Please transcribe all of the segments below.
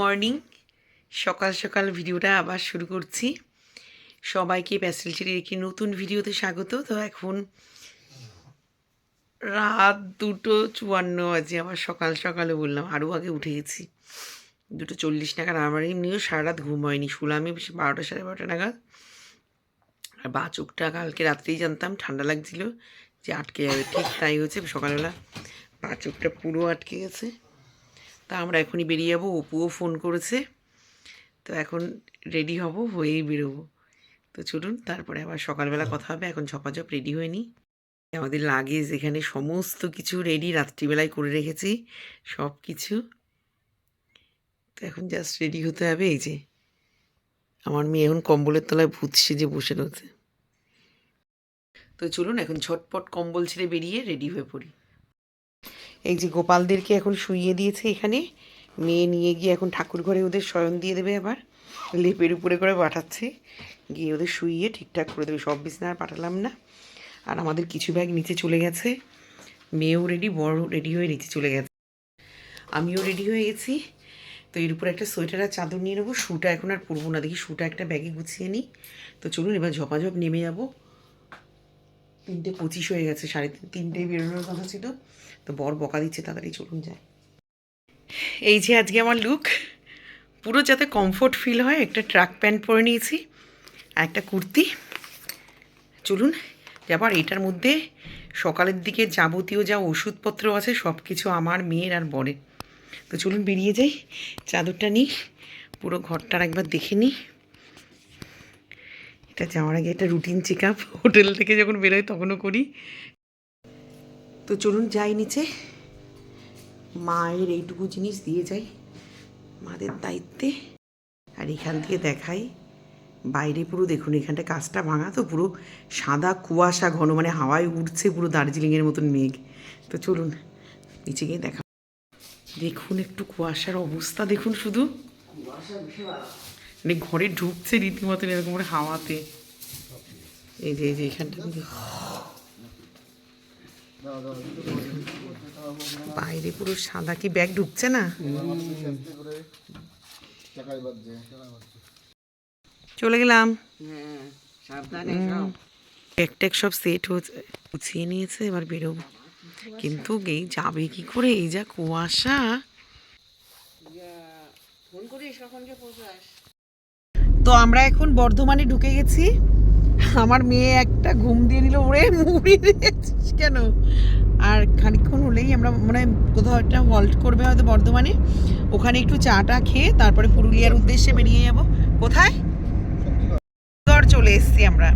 Morning সকাল সকাল ভিডিওটা আবার শুরু করছি। সবাইকে প্যাসেল চিরির একটি নতুন ভিডিওতে স্বাগত। তো এখন রাত দুটো চুয়ান্ন বাজে, আবার সকাল সকালে বললাম, আরও আগে উঠে গেছি। দুটো চল্লিশ নাগাদ, আমার এমনিও সারা রাত ঘুম হয়নি। শুলামে বারোটা, সাড়ে বারোটা নাগাদ। আর বা চোখটা কালকে রাত্রেই জানতাম, ঠান্ডা লাগছিল যে আটকে যাবে। ঠিক তাই হচ্ছে সকালবেলা পা চোখটা পুরো আটকে গেছে। তা আমরা এখনই বেরিয়ে যাব। অপুও ফোন করেছে। তো এখন রেডি হব হয়েই বেরোবো। তো চলুন তারপরে আবার সকালবেলা কথা হবে। এখন ঝপাঝপ রেডি হয়ে নিই আমাদের লাগেজ এখানে সমস্ত কিছু রেডি রাত্রিবেলায় করে রেখেছি। সব কিছু। তো এখন জাস্ট রেডি হতে হবে। এই যে আমার মেয়ে এখন কম্বলের তলায় ভূত সেজে বসে রয়েছে। তো চলুন এখন ঝটপট কম্বল ছেড়ে বেরিয়ে রেডি হয়ে পড়ি। এই যে গোপালদেরকে এখন শুইয়ে দিয়েছে এখানে, মেয়ে নিয়ে গিয়ে এখন ঠাকুর ঘরে ওদের শয়ন দিয়ে দেবে আবার, লেপের উপরে করে পাঠাচ্ছে, গিয়ে ওদের শুইয়ে ঠিকঠাক করে দেবে, সব বিছনা আর পাঠালাম না। আর আমাদের কিছু ব্যাগ নিচে চলে গেছে, মেয়েও রেডি বড় রেডি হয়ে নিচে চলে গেছে। আমিও রেডি হয়ে গেছি, তো এর উপরে একটা সোয়েটার আর চাদর নিয়ে নেব শ্যুটা এখন আর পরবো না, দেখি শ্যুটা একটা ব্যাগে গুছিয়ে নিই। তো চলুন এবার ঝপাঝপ নেমে যাব। তিনটে পঁচিশ হয়ে গেছে, সাড়ে তিন তিনটেই বেরোনোর কথা ছিল। তো বর বকা দিচ্ছে, তাড়াতাড়ি চলুন যায় এই যে আজকে আমার লুক পুরো যাতে কমফোর্ট ফিল হয়, একটা ট্রাক প্যান্ট পরে নিয়েছি, আর একটা কুর্তি। চলুন আবার এটার মধ্যে সকালের দিকে যাবতীয় যা ওষুধপত্র আছে সব কিছু আমার মেয়ের আর বরের। তো চলুন বেরিয়ে যাই, চাদরটা নিই, পুরো ঘরটার একবার দেখে নিই। এটা যাওয়ার আগে একটা রুটিন চেক আপ হোটেল থেকে যখন বেরোয় তখনও করি। তো চলুন যাই নিচে। মায়ের এইটুকু জিনিস দিয়ে যাই মাদের দায়িত্বে। আর এখান থেকে দেখাই বাইরে পুরো দেখুন এখানটা কাজটা ভাঙা তো পুরো সাদা কুয়াশা ঘন মানে হাওয়ায় উঠছে পুরো দার্জিলিংয়ের মতন মেঘ। তো চলুন নিচে গিয়ে দেখা। দেখুন একটু কুয়াশার অবস্থা দেখুন শুধু। মানে ঘরে ঢুকছে রীতিমতন এরকম করে হাওয়াতে। এই যে এই যে, এখানটা। বাইরে পুরো সাদা কি ব্যাগ ঢুকছে না? চলে গেলাম। ব্যাগ ট্যাগ সব সেট হচ্ছে নিয়েছে, এবার বেরোবো। কিন্তু এই যাবে কি করে? এই যা কুয়াশা। তো আমরা এখন বর্ধমানে ঢুকে গেছি। আমার মেয়ে একটা ঘুম দিয়ে নিল ওরে মুড়ি দিয়েছিস কেন? আর খানিকক্ষণ হলেই আমরা মানে কোথাও একটা হল্ট করবে হয়তো বর্ধমানে। ওখানে একটু চা টা খেয়ে তারপরে পুরুলিয়ার উদ্দেশ্যে বেরিয়ে যাব। কোথায়? চলে এসছি আমরা।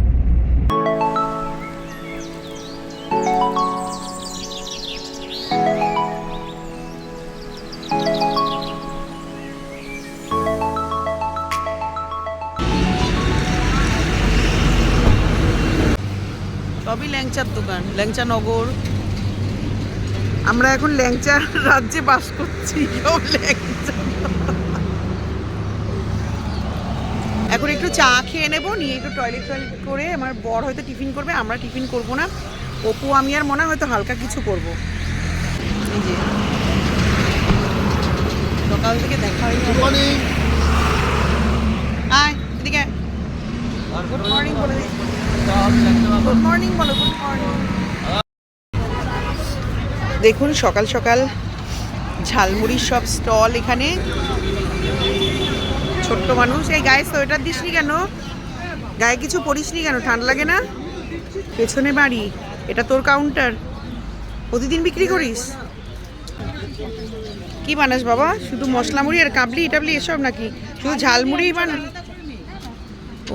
ল্যাংচার দোকান ল্যাংচা নগর। আমরা এখন ল্যাংচা রাজ্যে বাস করছি ল্যাংচা এখন একটু চা খেয়ে নেব নিয়ে একটু টয়লেট টয়লেট করে আমার বর হয়তো টিফিন করবে আমরা টিফিন করব না। অপু আমি আর মনে হয়তো হালকা কিছু করব। এই যে। সকাল থেকে দেখা হয়নি। আয় এদিকে গুড মর্নিং বলে দিই দেখুন, সকাল সকাল ঝালমুড়ির সব স্টল এখানে। ছোট্ট মানুষ। এই গায়ে সোয়েটার দিসনি কেন? গায়ে কিছু পরিসনি কেন? ঠান্ডা লাগে না? পেছনে বাড়ি। এটা তোর কাউন্টার প্রতিদিন বিক্রি করিস? কি বানাস বাবা? শুধু মশলা মুড়ি আর কাবলি টাবলি এসব নাকি? শুধু ঝালমুড়ি বানা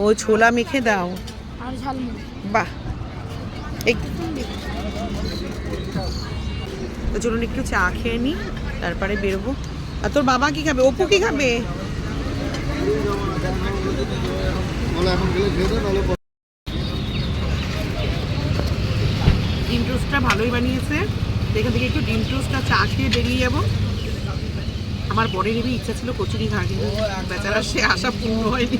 ও ছোলা মেখে দাও। আর চলুন একটু চা খেয়ে নিই তারপরে বেরোবো। আর তোর বাবা কি খাবে? অপু কি খাবে? ডিম টোস্টটা ভালোই বানিয়েছে। এখান থেকে একটু ডিম টোস্ট আর চা খেয়ে বেরিয়ে যাব। আমার বরের ইচ্ছা ছিল কচুরি খাওয়া কিন্তু বেচারা সে আশা পূর্ণ হয়নি।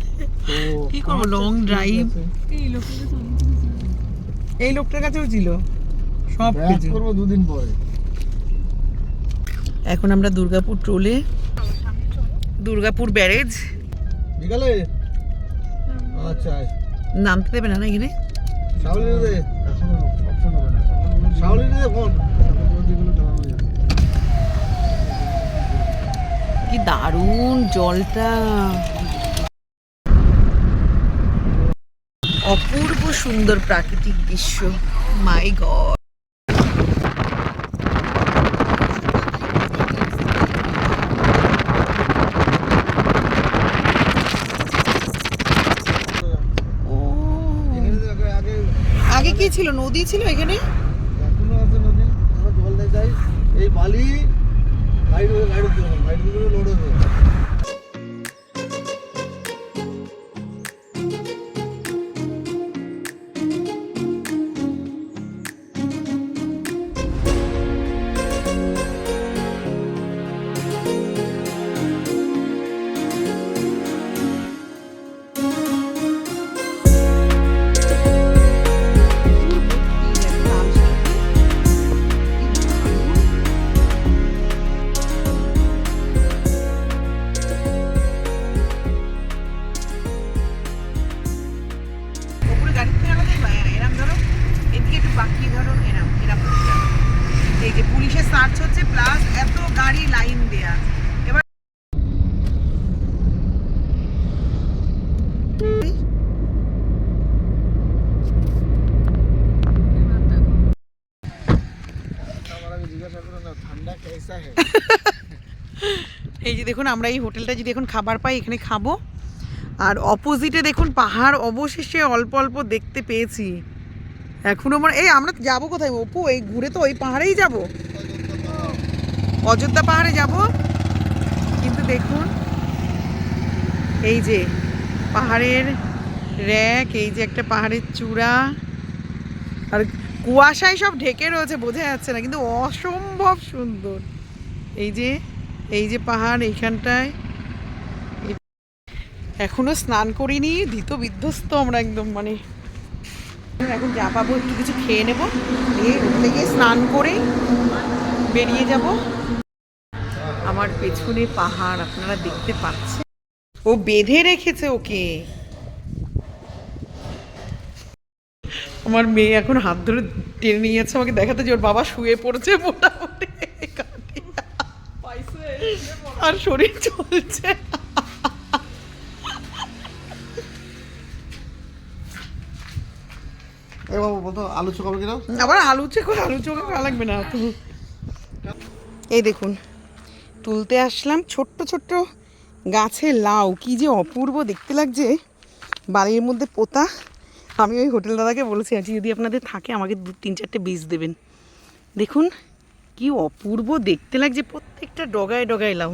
কি করব? লং ড্রাইভ এই লোকটার কাছেও ছিল। সব কিছু। করব দুদিন পরে। এখন আমরা দুর্গাপুর ট্রোলে। দুর্গাপুর ব্যারেজ। বিকালে? আচ্ছা। নামতে দেবে না না এখানে? কি দারুণ জলটা। অপূর্ব সুন্দর প্রাকৃতিক দৃশ্য। মাই গড আগে কি ছিল? নদী ছিল এখানে? এখনও আছে নদী। আমরা জল দিয়ে যাই। এই বালি হয়ে গাইড গাইড করে লোড হবে। এই যে দেখুন, আমরা এই হোটেলটা যদি এখন খাবার পাই, এখানে খাব। আর অপোজিটে দেখুন, পাহাড় অবশেষে অল্প অল্প দেখতে পেয়েছি। এখনও মানে এই আমরা যাব কোথায়? অপু, এই ঘুরে তো ওই পাহাড়েই যাব। অযোধ্যা পাহাড়ে যাব। কিন্তু দেখুন, এই যে পাহাড়ের র্যাক, এই যে একটা পাহাড়ের চূড়া, আর কুয়াশায় সব ঢেকে রয়েছে, বোঝা যাচ্ছে না, কিন্তু অসম্ভব সুন্দর। এই যে এই যে পাহাড় এইখানটায় এই- এখনও স্নান করিনি, ধীত বিধ্বস্ত আমরা একদম মানে। এখন যা পাবো, একটু কিছু খেয়ে নেব হোটেলে গিয়ে স্নান করে বেরিয়ে যাব। আমার পেছনে পাহাড় আপনারা দেখতে পাচ্ছেন। ও বেঁধে রেখেছে ওকে। আমার মেয়ে এখন হাত ধরে টেনে নিয়ে যাচ্ছে আমাকে দেখাতে যে ওর বাবা শুয়ে পড়েছে মোটামুটি। আর শরীর চলছে এ বাবু বলতো আলু কিনা? আবার আলু চেকো আলু চোখে লাগবে না। তো এই দেখুন, তুলতে আসলাম ছোট্ট ছোট্ট গাছে লাউ। কি যে অপূর্ব দেখতে লাগছে। বাড়ির মধ্যে পোতা। আমি ওই হোটেল দাদাকে বলেছি আছি যদি আপনাদের থাকে, আমাকে দু, তিন চারটে বীজ দেবেন। দেখুন, কি অপূর্ব দেখতে লাগছে প্রত্যেকটা ডগায় ডগায় লাউ।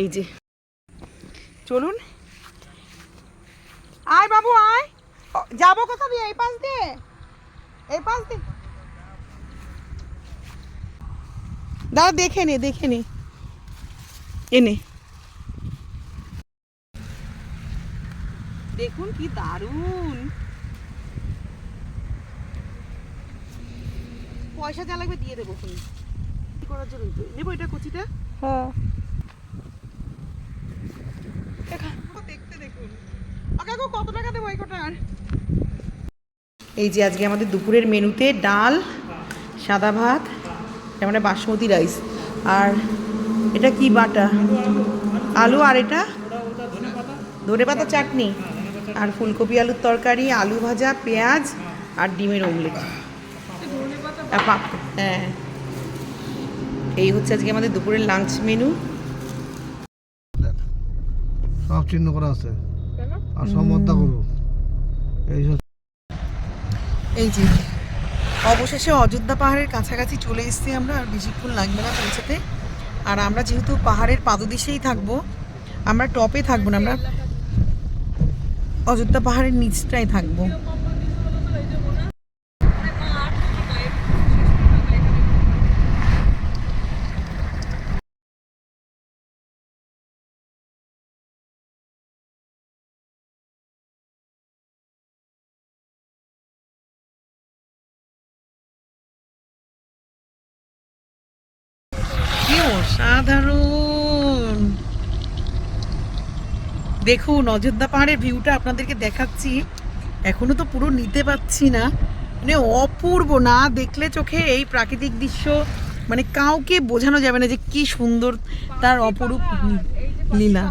এই যে, চলুন। আয় বাবু, আয়। যাব কোথা দিয়ে? এই পাশ দিয়ে। এই পাশ দিয়ে। দাদা দেখে নে দেখে নে। এনে দেখুন কি দারুণ। পয়সা যা লাগবে দিয়ে দেবো কি করার জন্য? নেব এটা কচিটা? হ্যাঁ। দেখতে দেখুন। কাকু কত টাকা দেবো এই কটার? এই যে আজকে আমাদের দুপুরের মেনুতে ডাল সাদা ভাত এটা মানে বাসমতি রাইস আর এটা কি বাটা? আলু আর এটা? ধনে পাতা চাটনি। আর ফুলকপি আলুর তরকারি আলু ভাজা পেঁয়াজ আর ডিমের অমলেট হ্যাঁ। এই হচ্ছে আজকে আমাদের দুপুরের লাঞ্চ মেনু সব চিহ্ন করা আছে। আর করব এই যে অবশেষে অযোধ্যা পাহাড়ের কাছাকাছি চলে এসেছি আমরা, আর বেশিক্ষণ লাগবে না পৌঁছাতে। আর আমরা যেহেতু পাহাড়ের পাদদেশেই থাকব, আমরা টপে থাকব না, আমরা অযোধ্যা পাহাড়ের নিচটাই থাকব। অসাধারণ। দেখুন, অযোধ্যা পাহাড়ের ভিউটা আপনাদেরকে দেখাচ্ছি। এখনও তো পুরো নিতে পাচ্ছি না। মানে অপূর্ব, না দেখলে চোখে এই প্রাকৃতিক দৃশ্য মানে কাউকে বোঝানো যাবে না যে কি সুন্দর তার অপরূপ লীলা।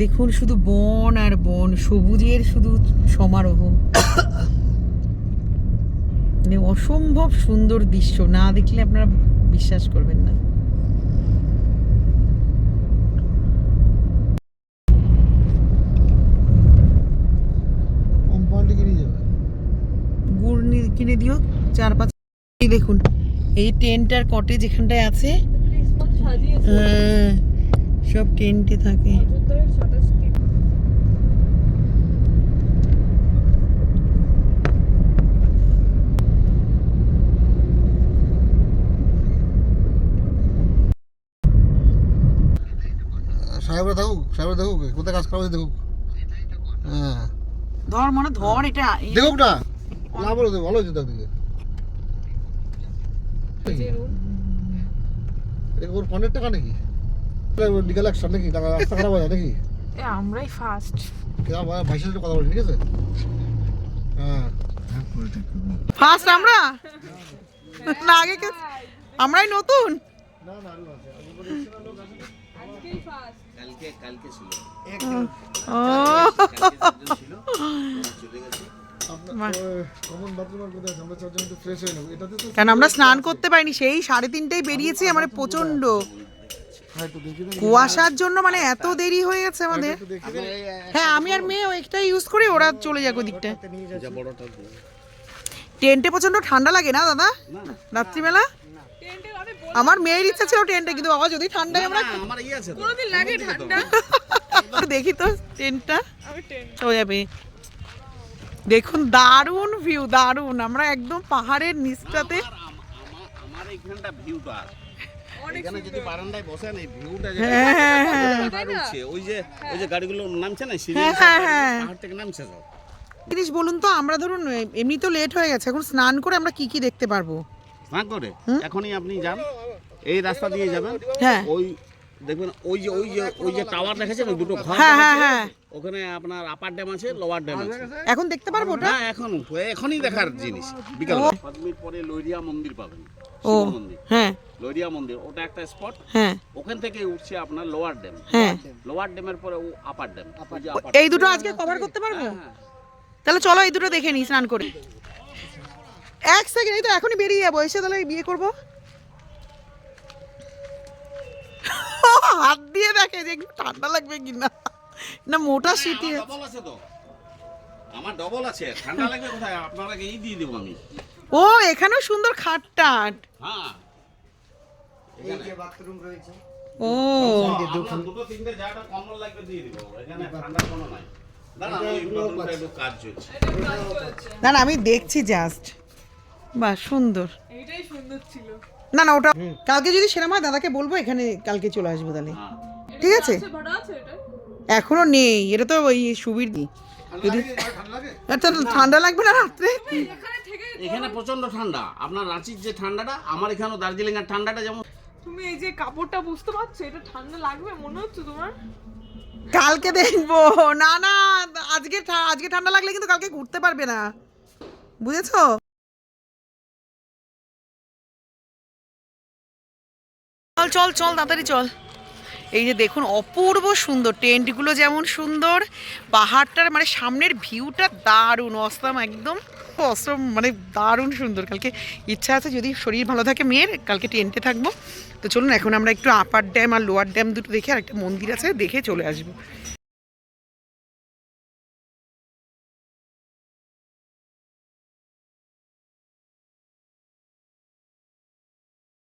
দেখুন, শুধু বন আর বন, সবুজের শুধু সমারোহ। মানে অসম্ভব সুন্দর দৃশ্য। না দেখলে আপনারা বিশ্বাস করবেন না। কিনে গুড় কিনে দিও চার পাঁচ দেখুন এই টেন্ট আর কটেজ এখানটায় আছে। হ্যাঁ, সব টেন্টে থাকে। সাহেবরা থাকুক সাহেবরা থাকুক কোথায় কাজ করা হচ্ছে দেখুক। হ্যাঁ। ধর মনে ধর এটা দেখুক না। না বলো ভালো হয়েছে তার দিকে ওর পনেরো টাকা নাকি? বিকাল একশো নাকি? টাকা রাস্তা খারাপ হয় নাকি? আমরাই ফার্স্ট ভাইয়ের সাথে কথা বলি ঠিক আছে? হ্যাঁ। ফার্স্ট আমরা? না আগে কে আমরাই নতুন? না না আরও আছে। ও। কমন বাথরুম কোথায় আছে আমরা চারজন একটু ফ্রেশ হয়ে নেব। এটাতে তো কারণ আমরা স্নান করতে পারিনি? সেই সাড়ে তিনটেই বেরিয়েছি আমার প্রচণ্ড হ্যাঁ কুয়াশার জন্য মানে এত দেরি হয়ে গেছে আমাদের। দেখি না। হ্যাঁ আমি আর মেয়ে একটা ইউজ করি ওরা চলে যাক ওদিকটা। টেন্টে প্রচণ্ড ঠান্ডা লাগে না দাদা? রাত্রিবেলা? আমার মেয়ের ইচ্ছা ছিল টেন্টে কিন্তু বাবা যদি ঠান্ডায় আমরা আমার ইয়ে আছে কোনোদিন লাগে ঠান্ডা? দেখি তো টেন্টটা হয়ে যাবে। দেখুন দারুণ ভিউ দারুণ। আমরা একদম পাহাড়ের নিচটাতে। আমার এইখানটা ভিউটা এখানে যদি বারান্দায় বসেন এই ভিউটা হ্যাঁ, হ্যাঁ, হ্যাঁ। পাহাড় ওই যে ওই যে গাড়িগুলো নামছে না সিঁড়ি হ্যাঁ, হ্যাঁ, হ্যাঁ। পাহাড় থেকে নামছে জিনিস বলুন তো আমরা ধরুন এমনি তো লেট হয়ে গেছে এখন স্নান করে আমরা কি কি দেখতে পারব? করে এখনই আপনি যান এই রাস্তা দিয়ে যাবেন। হ্যাঁ। ওই দেখবেন ওই যে ওই যে ওই যে টাওয়ার দেখেছেন দুটো ঘর হ্যাঁ, হ্যাঁ, হ্যাঁ। ওখানে আপনার আপার ড্যাম আছে লোয়ার ড্যাম আছে। এখন দেখতে পারব ওটা? না এখন এখনই দেখার জিনিস বিকাল মিনিট পরে লইরিয়া মন্দির পাবেন ও হ্যাঁ। লইরিয়া মন্দির ওটা একটা স্পট হ্যাঁ। ওখান থেকে উঠছে আপনার লোয়ার ড্যাম হ্যাঁ। লোয়ার ড্যামের পরে ও আপার ড্যাম এই দুটো আজকে কভার করতে পারব? তাহলে চলো এই দুটো দেখে নিই স্নান করে। এক সেকেন্ড এই তো এখনই বেরিয়ে যাব এসে তাহলে বিয়ে করব। হাত দিয়ে দেখে যে একটু ঠান্ডা লাগবে কি না না মোটা শীতে তো। আমার ডবল আছে। ঠান্ডা লাগবে কোথায়? আপনারা এই দিয়ে দেবো আমি। ও এখানেও সুন্দর খাট টাট হ্যাঁ ও। দুটো তিনটে জায়গাটা কমন লাগবে দিয়ে দিব। এখানে ঠান্ডা কোনো নাই। কাজ চলছে। না না আমি দেখছি জাস্ট বাহ সুন্দর। এইটাই সুন্দর ছিল। না না ওটা কালকে যদি সেরকম হয় দাদাকে বলব এখানে কালকে চলে আসব তাহলে। হ্যাঁ। ঠিক আছে? এখনও নেই এটা তো ওই সুবির দি। যদি ঠান্ডা লাগবে না রাত্রে? এখানে থেকে প্রচণ্ড ঠান্ডা। আপনার রাঁচির যে ঠান্ডাটা আমার এখানেও দার্জিলিং এর ঠান্ডাটা যেমন তুমি এই যে কাপড়টা বুঝতে পারছ এটা ঠান্ডা লাগবে মনে হচ্ছে তোমার? কালকে দেখব। না না আজকে আজকে ঠান্ডা লাগলে কিন্তু কালকে ঘুরতে পারবে না। বুঝেছ? চল চল চল, তাড়াতাড়ি চল। এই যে দেখুন, অপূর্ব সুন্দর, টেন্টগুলো যেমন সুন্দর, পাহাড়টার মানে সামনের ভিউটা দারুণ অস্তম একদম অস্তম মানে দারুণ সুন্দর। কালকে ইচ্ছা আছে যদি শরীর ভালো থাকে মেয়ের, কালকে টেন্টে থাকব। তো চলুন, এখন আমরা একটু আপার ড্যাম আর লোয়ার ড্যাম দুটো দেখে আর একটা মন্দির আছে, দেখে চলে আসব।